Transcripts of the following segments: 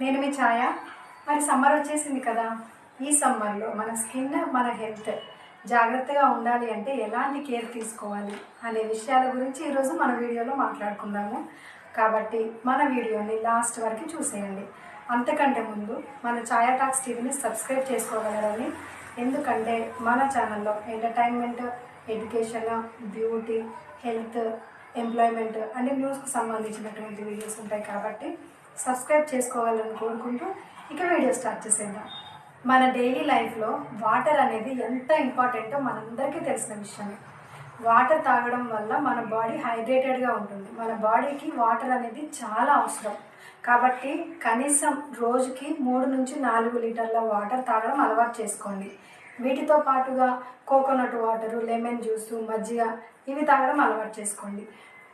నేను మీ ఛాయ. మరి సమ్మర్ వచ్చేసింది కదా. ఈ సమ్మర్లో మన స్కిన్ మన హెల్త్ జాగ్రత్తగా ఉండాలి అంటే ఎలాంటి కేర్ తీసుకోవాలి అనే విషయాల గురించి ఈరోజు మన వీడియోలో మాట్లాడుకుందాము. కాబట్టి మన వీడియోని లాస్ట్ వరకు చూసేయండి. అంతకంటే ముందు మన ఛాయా టాక్స్ టీవీని సబ్స్క్రైబ్ చేసుకోగలరని. ఎందుకంటే మన ఛానల్లో entertainment education beauty health employment అన్ని న్యూస్కి సంబంధించినటువంటి వీడియోస్ ఉంటాయి కాబట్టి సబ్స్క్రైబ్ చేసుకోవాలని కోరుకుంటూ ఇక వీడియో స్టార్ట్ చేసేద్దాం. మన డైలీ లైఫ్లో వాటర్ అనేది ఎంత ఇంపార్టెంటో మనందరికీ తెలిసిన విషయమే. వాటర్ తాగడం వల్ల మన బాడీ హైడ్రేటెడ్గా ఉంటుంది. మన బాడీకి వాటర్ అనేది చాలా అవసరం. కాబట్టి కనీసం రోజుకి మూడు నుంచి నాలుగు లీటర్ల వాటర్ తాగడం అలవాటు చేసుకోండి. వీటితో పాటుగా కోకోనట్ వాటరు లెమన్ జ్యూసు మజ్జిగ ఇవి తాగడం అలవాటు చేసుకోండి.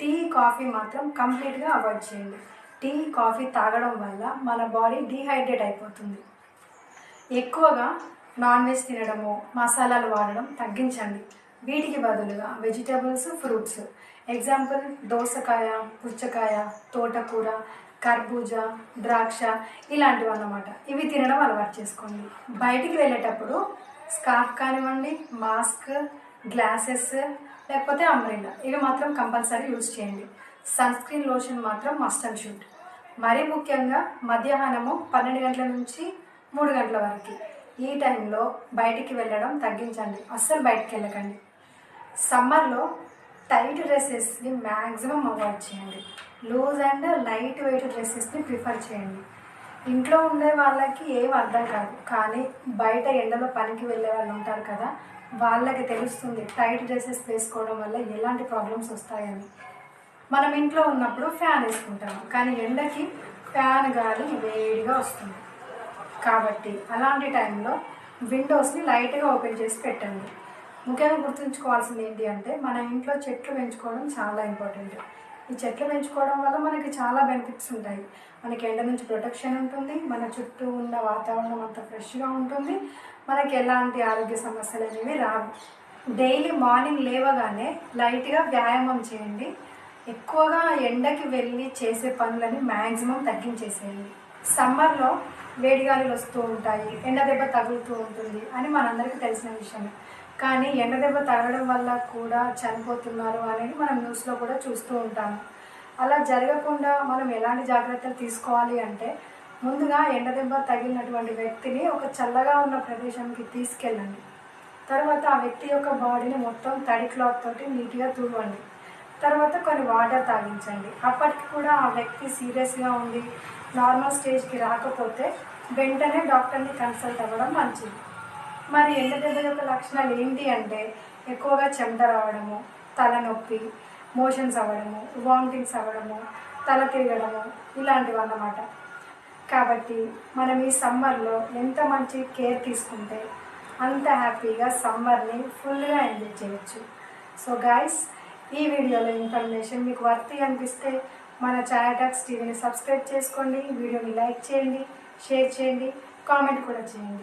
టీ కాఫీ మాత్రం కంప్లీట్గా అవాయిడ్ చేయండి. టీ కాఫీ తాగడం వల్ల మన బాడీ డీహైడ్రేట్ అయిపోతుంది. ఎక్కువగా నాన్ వెజ్ తినడము మసాలాలు వాడడం తగ్గించండి. వీటికి బదులుగా వెజిటబుల్స్ ఫ్రూట్స్. ఎగ్జాంపుల్ దోసకాయ పుచ్చకాయ తోటకూర కర్బూజా ద్రాక్ష ఇలాంటివి అన్నమాట ఇవి తినడం అలవాటు చేసుకోండి. బయటికి వెళ్ళేటప్పుడు స్కార్ఫ్ కానివ్వండి మాస్క్ గ్లాసెస్ లేకపోతే అంబ్రెల్లా. ఇవి మాత్రం కంపల్సరీ యూజ్ చేయండి. సన్ స్క్రీన్ లోషన్ మాత్రం మస్ట్ అండ్ షూట్ మరీ ముఖ్యంగా మధ్యాహ్నము పన్నెండు గంటల నుంచి మూడు గంటల వరకు. ఈ టైంలో బయటికి వెళ్ళడం తగ్గించండి. అస్సలు బయటికి వెళ్ళకండి. సమ్మర్లో టైట్ డ్రెస్సెస్ని మ్యాక్సిమం అవాయిడ్ చేయండి. లూజ్ అండ్ లైట్ వెయిట్ డ్రెస్సెస్ని ప్రిఫర్ చేయండి. ఇంట్లో ఉండే వాళ్ళకి ఏం అర్థం కాదు. కానీ బయట ఎండలో పనికి వెళ్ళే వాళ్ళు ఉంటారు కదా వాళ్ళకి తెలుస్తుంది టైట్ డ్రెస్సెస్ వేసుకోవడం వల్ల ఎలాంటి ప్రాబ్లమ్స్ వస్తాయని. మనం ఇంట్లో ఉన్నప్పుడు ఫ్యాన్ వేసుకుంటాము. కానీ ఎండకి ఫ్యాన్ గాలి వేడిగా వస్తుంది. కాబట్టి అలాంటి టైంలో విండోస్ని లైట్గా ఓపెన్ చేసి పెట్టండి. ముఖ్యంగా గుర్తుంచుకోవాల్సింది ఏంటి అంటే మన ఇంట్లో చెట్లు పెంచుకోవడం చాలా ఇంపార్టెంట్ ఈ చెట్లు పెంచుకోవడం వల్ల మనకి చాలా బెనిఫిట్స్ ఉంటాయి. మనకి ఎండ నుంచి ప్రొటెక్షన్ ఉంటుంది మన చుట్టూ ఉన్న వాతావరణం అంతా ఫ్రెష్గా ఉంటుంది. మనకి ఎలాంటి ఆరోగ్య సమస్యలు అనేవి రావు. డైలీ మార్నింగ్ లేవగానే లైట్గా వ్యాయామం చేయండి. ఎక్కువగా ఎండకి వెళ్ళి చేసే పనులని మ్యాక్సిమం తగ్గించేసేయండి. సమ్మర్లో వేడిగాలులు వస్తూ ఉంటాయి ఎండ దెబ్బ తగులుతూ ఉంటుంది అని మనందరికీ తెలిసిన విషయమే. కానీ ఎండ దెబ్బ తగలడం వల్ల కూడా చనిపోతున్నారు అనేది మనం న్యూస్లో కూడా చూస్తూ ఉంటాము. అలా జరగకుండా మనం ఎలాంటి జాగ్రత్తలు తీసుకోవాలి అంటే ముందుగా ఎండ దెబ్బ తగిలినటువంటి వ్యక్తిని ఒక చల్లగా ఉన్న ప్రదేశానికి తీసుకెళ్ళండి. తర్వాత ఆ వ్యక్తి యొక్క బాడీని మొత్తం తడి క్లాత్ తోటి నీట్గా తుడవండి. తర్వాత కొన్ని వాటర్ తాగించండి. అప్పటికి కూడా ఆ వ్యక్తి సీరియస్గా ఉండి నార్మల్ స్టేజ్కి రాకపోతే వెంటనే డాక్టర్ని కన్సల్ట్ అవ్వడం మంచిది. మరి ఎండ దెబ్బ యొక్క లక్షణాలు ఏంటి అంటే ఎక్కువగా చెమట రావడము తలనొప్పి మోషన్స్ అవ్వడము వామిటింగ్స్ అవ్వడము తల తిరగడము ఇలాంటివి అన్నమాట. కాబట్టి మనం ఈ సమ్మర్లో ఎంత మంచి కేర్ తీసుకుంటే అంత హ్యాపీగా సమ్మర్ని ఫుల్గా ఎంజాయ్ చేయొచ్చు. సో గాయస్ ఈ వీడియోలో ఇన్ఫర్మేషన్ మీకు వర్తి అనిపిస్తే మన ఛాయాటాక్స్ టీవీని సబ్స్క్రైబ్ చేసుకోండి వీడియోని లైక్ చేయండి షేర్ చేయండి కామెంట్ కూడా చేయండి.